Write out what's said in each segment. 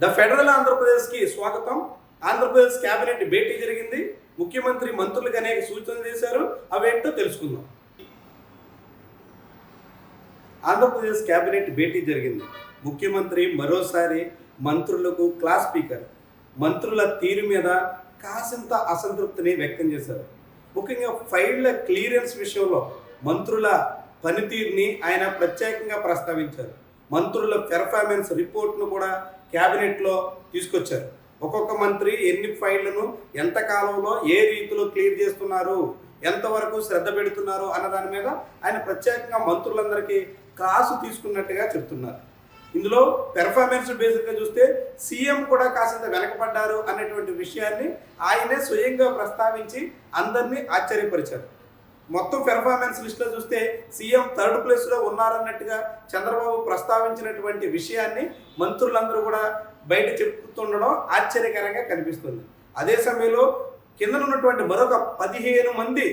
The federal ఆంధ్రప్రదేశ్కి స్వాగతం. Andhra Pradesh cabinet భేటీ జరిగింది. ముఖ్యమంత్రి మంత్రులకు అనేక సూచనలు చేశారు. అవేంటో తెలుసుకుందాం. ఆంధ్రప్రదేశ్ కేబినెట్ భేటీ జరిగింది. ముఖ్యమంత్రి మరోసారి మంత్రులకు క్లాస్ స్పీకర్ మంత్రుల తీరు మీద కాసింత అసంతృప్తిని వ్యక్తం చేశారు. ముఖ్యంగా ఫైళ్ళ క్లియరెన్స్ విషయంలో మంత్రుల పనితీరుని ఆయన ప్రత్యేకంగా ప్రస్తావించారు. మంత్రుల పెర్ఫార్మెన్స్ రిపోర్ట్ను కూడా క్యాబినెట్లో తీసుకొచ్చారు. ఒక్కొక్క మంత్రి ఎన్ని ఫైళ్ళను ఎంత కాలంలో ఏ రీతిలో క్లియర్ చేస్తున్నారు ఎంతవరకు శ్రద్ధ పెడుతున్నారు అన్న దాని మీద ఆయన ప్రత్యేకంగా మంత్రులందరికీ క్లాసు తీసుకున్నట్టుగా చెప్తున్నారు. ఇందులో పెర్ఫార్మెన్స్ బేసిక్గా చూస్తే సీఎం కూడా కాసింత వెనకబడ్డారు అనేటువంటి విషయాన్ని ఆయనే స్వయంగా ప్రస్తావించి అందరినీ ఆశ్చర్యపరిచారు. మొత్తం పెర్ఫార్మెన్స్ లిస్ట్లో చూస్తే సీఎం థర్డ్ ప్లేస్లో ఉన్నారన్నట్టుగా చంద్రబాబు ప్రస్తావించినటువంటి విషయాన్ని మంత్రులందరూ కూడా బయట చెప్తుండడం ఆశ్చర్యకరంగా కనిపిస్తుంది. అదే సమయంలో కింద ఉన్నటువంటి మరొక పదిహేను మంది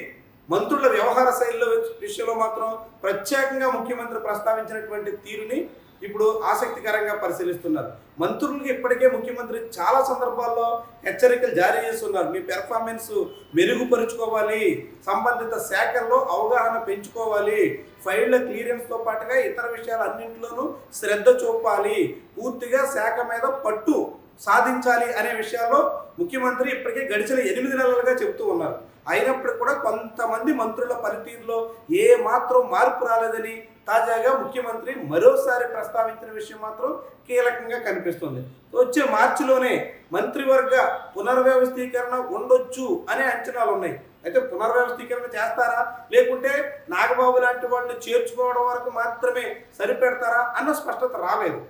మంత్రుల వ్యవహార శైలిలో విషయంలో మాత్రం ప్రత్యేకంగా ముఖ్యమంత్రి ప్రస్తావించినటువంటి తీరుని ఇప్పుడు ఆసక్తికరంగా పరిశీలిస్తున్నారు. మంత్రులకు ఇప్పటికే ముఖ్యమంత్రి చాలా సందర్భాల్లో హెచ్చరికలు జారీ చేస్తున్నారు. మీ పెర్ఫార్మెన్స్ మెరుగుపరుచుకోవాలి సంబంధిత శాఖల్లో అవగాహన పెంచుకోవాలి ఫైళ్ళ క్లియరెన్స్తో పాటుగా ఇతర విషయాలు అన్నింటిలోనూ శ్రద్ధ చూపాలి పూర్తిగా శాఖ మీద పట్టు సాధించాలి అనే విషయాల్లో ముఖ్యమంత్రి ఇప్పటికే గడిచిన ఎనిమిది నెలలుగా చెప్తూ ఉన్నారు. అయినప్పటికీ కూడా కొంతమంది మంత్రుల పనితీరులో ఏ మాత్రం మార్పు రాలేదని తాజాగా ముఖ్యమంత్రి మరోసారి ప్రస్తావించిన విషయం మాత్రం కీలకంగా కనిపిస్తుంది. వచ్చే మార్చిలోనే మంత్రివర్గ పునర్వ్యవస్థీకరణ ఉండొచ్చు అనే అంచనాలు ఉన్నాయి. అయితే పునర్వ్యవస్థీకరణ చేస్తారా? లేకుంటే నాగబాబు లాంటి వాళ్ళని చేర్చుకోవడం వరకు మాత్రమే సరిపెడతారా? అన్న స్పష్టత రాలేదు.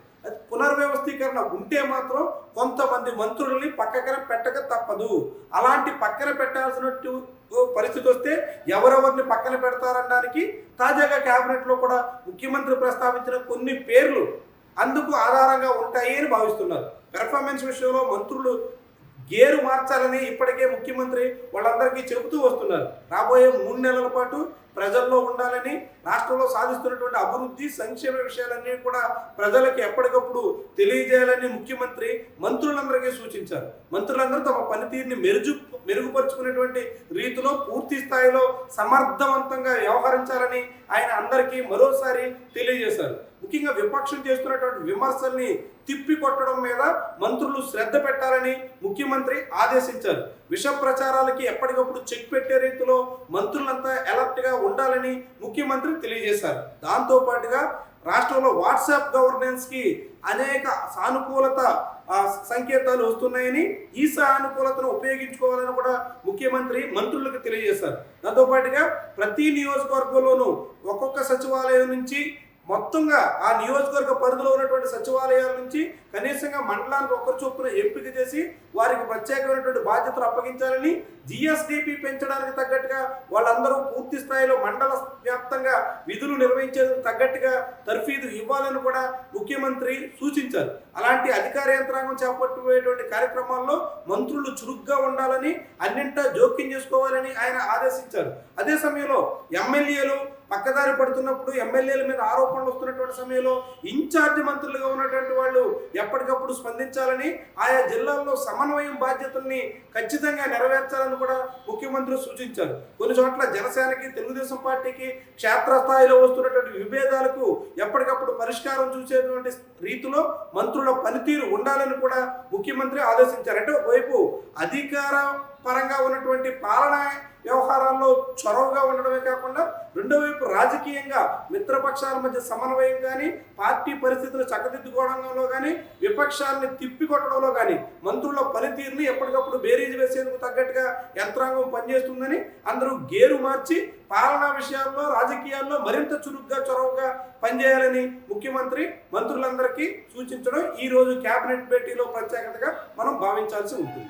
పునర్వ్యవస్థీకరణ ఉంటే మాత్రం కొంతమంది మంత్రుల్ని పక్కన పెట్టక తప్పదు. అలాంటి పక్కన పెట్టాల్సినట్టు పరిస్థితి వస్తే ఎవరెవరిని పక్కన పెడతారనడానికి తాజాగా క్యాబినెట్లో కూడా ముఖ్యమంత్రి ప్రస్తావించిన కొన్ని పేర్లు అందుకు ఆధారంగా ఉంటాయి అని భావిస్తున్నారు. పెర్ఫార్మెన్స్ విషయంలో మంత్రులు గేరు మార్చాలని ఇప్పటికే ముఖ్యమంత్రి వాళ్ళందరికీ చెబుతూ వస్తున్నారు. రాబోయే మూడు నెలల పాటు ప్రజల్లో ఉండాలని రాష్ట్రంలో సాధిస్తున్నటువంటి అభివృద్ధి సంక్షేమ విషయాలన్నీ కూడా ప్రజలకు ఎప్పటికప్పుడు తెలియజేయాలని ముఖ్యమంత్రి మంత్రులందరికీ సూచించారు. మంత్రులందరూ తమ పనితీరుని మెరుజు మెరుగుపరుచుకునేటువంటి రీతిలో పూర్తి స్థాయిలో సమర్థవంతంగా వ్యవహరించాలని ఆయన అందరికీ మరోసారి తెలియజేశారు. ముఖ్యంగా విపక్షం చేస్తున్నటువంటి విమర్శల్ని తిప్పి కొట్టడం మీద మంత్రులు శ్రద్ధ పెట్టాలని ముఖ్యమంత్రి ఆదేశించారు. విష ప్రచారాలకి ఎప్పటికప్పుడు చెక్ పెట్టే రీతిలో మంత్రులంతా అలర్ట్గా ఉండాలని ముఖ్యమంత్రి తెలియజేశారు. దాంతో పాటుగా రాష్ట్రంలో వాట్సాప్ గవర్నెన్స్కి అనేక సానుకూలత సంకేతాలు వస్తున్నాయని ఈ సానుకూలతను ఉపయోగించుకోవాలని కూడా ముఖ్యమంత్రి మంత్రులకు తెలియజేశారు. దాంతో పాటుగా ప్రతి నియోజకవర్గంలోనూ ఒక్కొక్క సచివాలయం నుంచి మొత్తంగా ఆ నియోజకవర్గ పరిధిలో ఉన్నటువంటి సచివాలయాల నుంచి కనీసంగా మండలానికి ఒక్కరు చొప్పున ఎంపిక చేసి వారికి ప్రత్యేకమైనటువంటి బాధ్యతలు అప్పగించాలని జిఎస్డిపి పెంచడానికి తగ్గట్టుగా వాళ్ళందరూ పూర్తి స్థాయిలో మండల వ్యాప్తంగా విధులు నిర్వహించేందుకు తగ్గట్టుగా తర్ఫీదు ఇవ్వాలని కూడా ముఖ్యమంత్రి సూచించారు. అలాంటి అధికార యంత్రాంగం చేపట్టబోయేటువంటి కార్యక్రమాల్లో మంత్రులు చురుగ్గా ఉండాలని అన్నింటా జోక్యం చేసుకోవాలని ఆయన ఆదేశించారు. అదే సమయంలో ఎమ్మెల్యేలు పక్కదారి పడుతున్నప్పుడు ఎమ్మెల్యేల మీద ఆరోపణలు వస్తున్నటువంటి సమయంలో ఇన్ఛార్జ్ మంత్రులుగా ఉన్నటువంటి వాళ్ళు ఎప్పటికప్పుడు స్పందించాలని ఆయా జిల్లాల్లో సమన్వయం బాధ్యతల్ని ఖచ్చితంగా నెరవేర్చాలని కూడా ముఖ్యమంత్రి సూచించారు. కొన్ని చోట్ల జనసేనకి తెలుగుదేశం పార్టీకి క్షేత్రస్థాయిలో వస్తున్నటువంటి విభేదాలకు ఎప్పటికప్పుడు పరిష్కారం చూసేటువంటి రీతిలో మంత్రుల పనితీరు ఉండాలని కూడా ముఖ్యమంత్రి ఆదేశించారు. అంటే ఒకవైపు అధికార పరంగా ఉన్నటువంటి పాలన చొరవగా ఉండడమే కాకుండా రెండో వైపు రాజకీయంగా మిత్రపక్షాల మధ్య సమన్వయం కానీ పార్టీ పరిస్థితులు చక్కదిద్దుకోవడంలో కానీ విపక్షాలని తిప్పికొట్టడంలో కానీ మంత్రుల పనితీరుని ఎప్పటికప్పుడు బేరీజ్ వేసేందుకు తగ్గట్టుగా యంత్రాంగం పనిచేస్తుందని అందరూ గేరు మార్చి పాలనా విషయాల్లో రాజకీయాల్లో మరింత చురుగ్గా చొరవగా పనిచేయాలని ముఖ్యమంత్రి మంత్రులందరికీ సూచించడం ఈరోజు కేబినెట్ భేటీలో ప్రత్యేకతగా మనం భావించాల్సి ఉంటుంది.